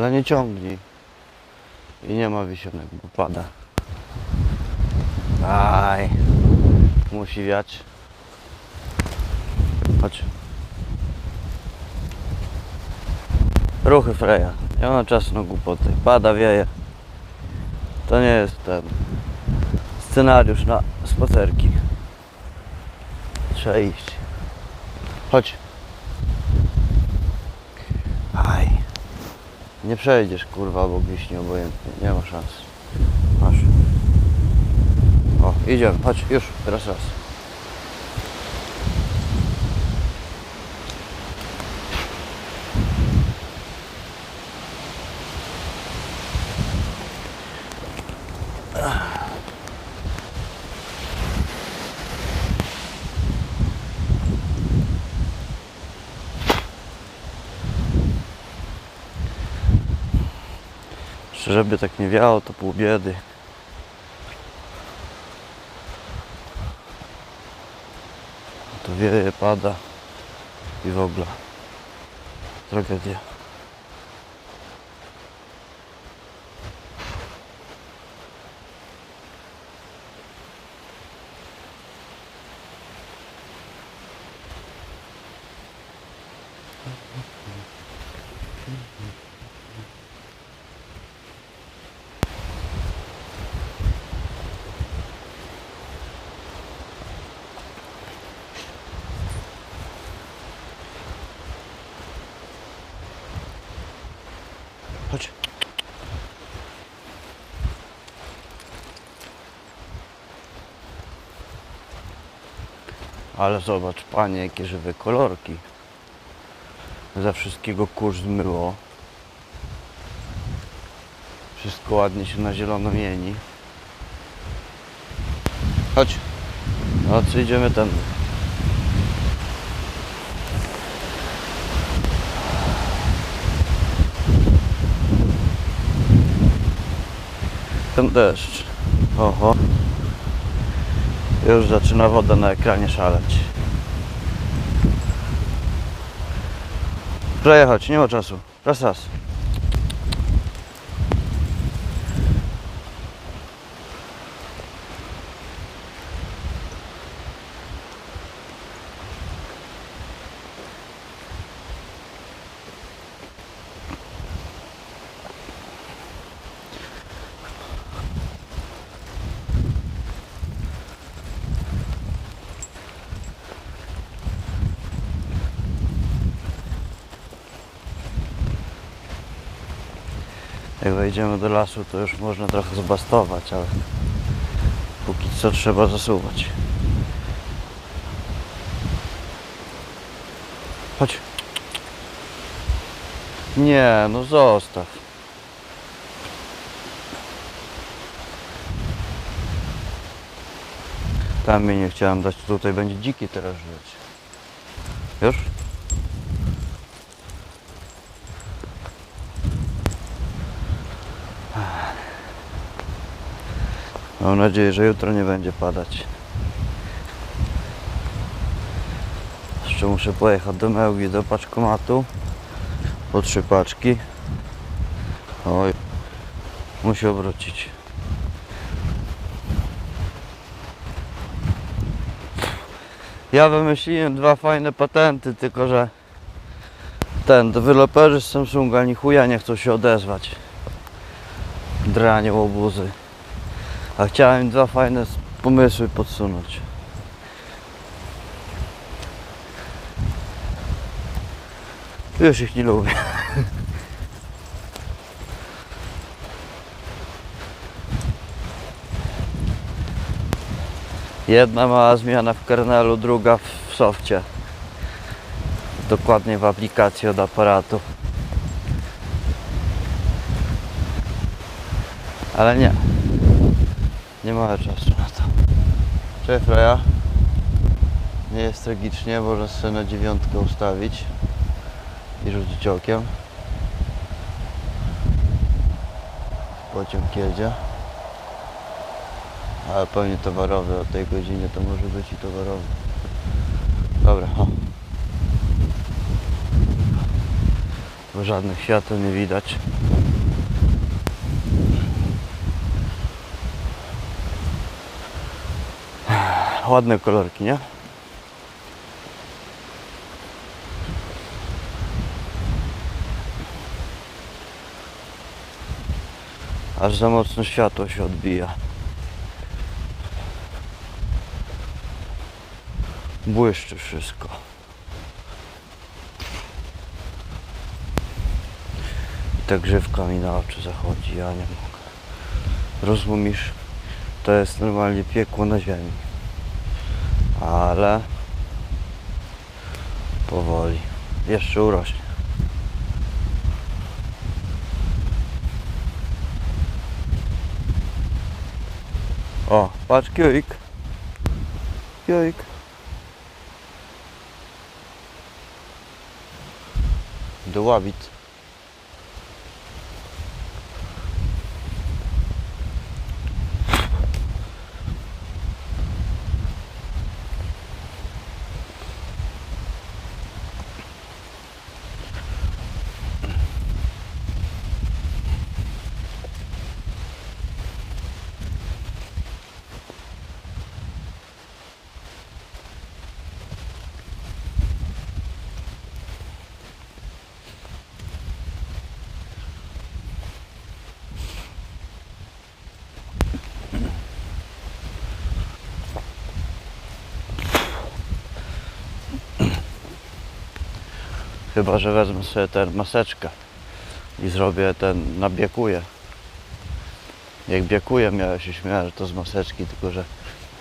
Ale nie ciągnij. I nie ma wisionek, bo pada. Aj. Musi wiać. Chodź. Ruchy Freja. Nie ma czasu na głupoty. Pada, wieje. To nie jest ten scenariusz na spacerki. Trzeba iść. Chodź. Aj. Nie przejdziesz kurwa obok wiśni obojętnie. Nie ma szans. Masz. O, idziemy. Chodź, już. Teraz raz. Żeby tak nie wiało, to pół biedy. To wieje, pada i w ogóle. Tragedia. Ale zobacz, panie, jakie żywe kolorki. Za wszystkiego kurz zmyło. Wszystko ładnie się na zielono mieni. Chodź. No co idziemy tam? Ten deszcz. Oho. Już zaczyna woda na ekranie szaleć. Przejechać, nie ma czasu. Raz, raz. Jak wejdziemy do lasu, to już można trochę zbastować, ale póki co trzeba zasuwać. Chodź. Nie, no zostaw. Tam mnie nie chciałem dać, tutaj będzie dziki teraz żyć. Już? Mam nadzieję, że jutro nie będzie padać. Jeszcze muszę pojechać do Mełgi, do paczkomatu. Po trzy paczki. Oj, musi obrócić. Ja wymyśliłem dwa fajne patenty, tylko że ten, deweloperzy z Samsunga ni chuja nie chcą się odezwać. Dranie łobuzy. A chciałem dwa fajne pomysły podsunąć. Już ich nie lubię. Jedna mała zmiana w kernelu, druga w softie. Dokładnie w aplikacji od aparatu. Ale nie. Nie ma czasu na to. Cześć Freja. Nie jest tragicznie, można sobie na dziewiątkę ustawić i rzucić okiem. Pociąg jedzie. Ale pewnie towarowy o tej godzinie to może być i towarowy. Dobra, o. Bo żadnych świateł nie widać. Ładne kolorki, nie? Aż za mocno światło się odbija. Błyszczy wszystko. I ta grzywka mi na oczy zachodzi, ja nie mogę. Rozumiesz? To jest normalnie piekło na ziemi. Ale powoli. Jeszcze urośnie. O, patrz kioik. Kioik. Dławit. Chyba, że wezmę sobie tę maseczkę i zrobię ten, nabiekuję. Jak biekuję, miałem się śmiać, że to z maseczki, tylko że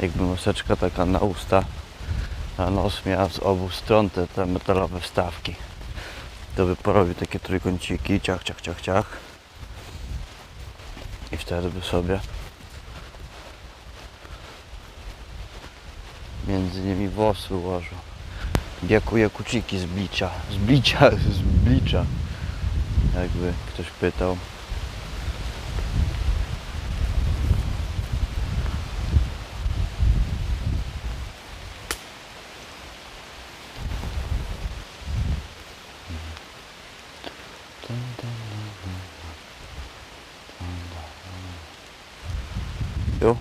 jakby maseczka taka na usta, a nos miała z obu stron te, te metalowe wstawki. To by porobił takie trójkąciki, ciach, ciach, ciach, ciach. I wtedy by sobie między nimi włosy ułożył. Biekuje kuciki z blicia. Z blicia, z blicza. Jakby ktoś pytał. Jo.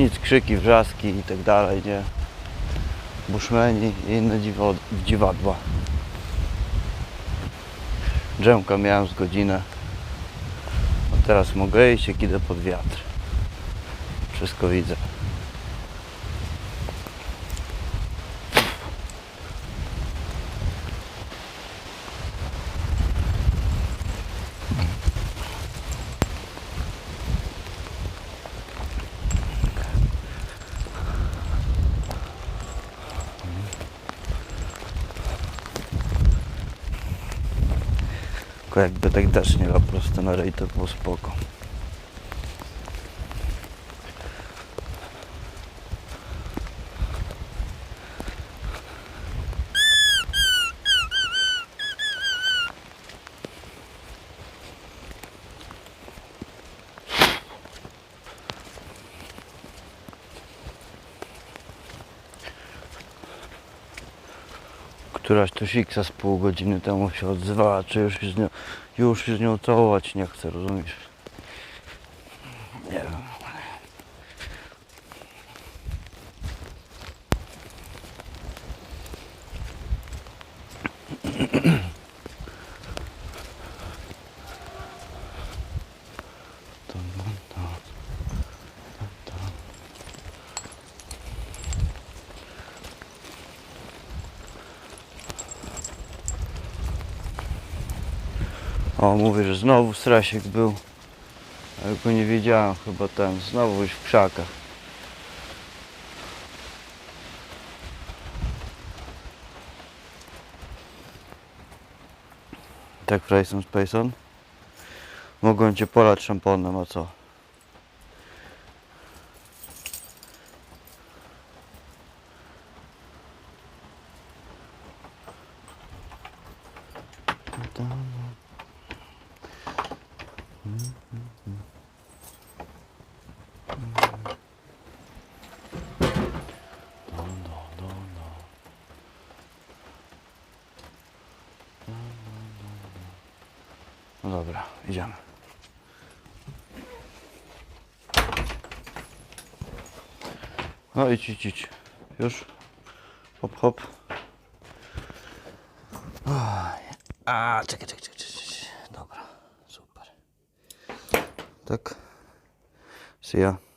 Nic, krzyki, wrzaski i tak dalej, nie? Buszmeni i inne dziwo, dziwadła. Drzemka miałem z godzinę. A teraz mogę iść, jak idę pod wiatr. Wszystko widzę. Jakby tak deszcz nie lał prosto na rej, to było spoko. Któraś to siksa z pół godziny temu się odzywała, czy już się z nią, już się z nią całować nie chcę, rozumiesz? Nie wiem. O, mówię, że znowu strasiek był. Ale go nie wiedziałem, chyba ten, znowu już w krzakach. Tak, Freyson Spacon? Mogłem cię polać szamponem, a co? Dobra, idziemy. No idź, idź, idź. Już. Hop, hop. A, czekaj, czekaj, czekaj, czekaj. Dobra, super. Tak. See ya.